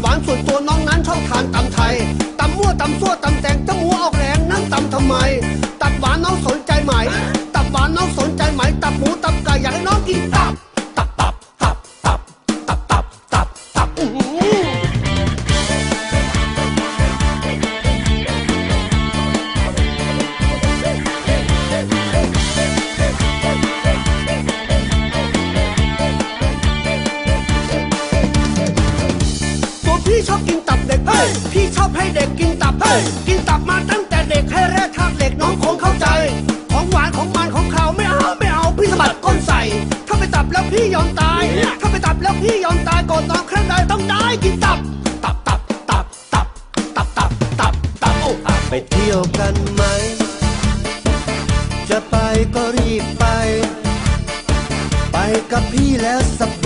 หวานส่วนตัวน้องนั้นชอบทานตำไทยตำมั่วตำซั่วตำแตงตำหมูออกแรงนั่งตำทำไม ตับหวานน้องสนใจไหม ตับหวานน้องสนใจไหม ตับหมูตับไก่อยากให้น้องกิน ชอบกินตับเด็ก เฮ้ย พี่ชอบให้เด็กกินตับ เฮ้ย กินตับมาตั้งแต่เด็กให้แรกทางเด็กน้องคงเข้าใจ ของหวานของมันของเขาไม่เอาไม่เอาพี่สะบัดก้นใส่ ถ้าไปตับแล้วพี่ยอมตาย ถ้าไปตับแล้วพี่ยอมตายก่อนน้องครั้งใดต้องได้กินตับ ตับตับตับตับตับตับตับตับโอ้ไปเที่ยวกันไหม จะไปก็รีบไป ไปกับพี่แล้วสบา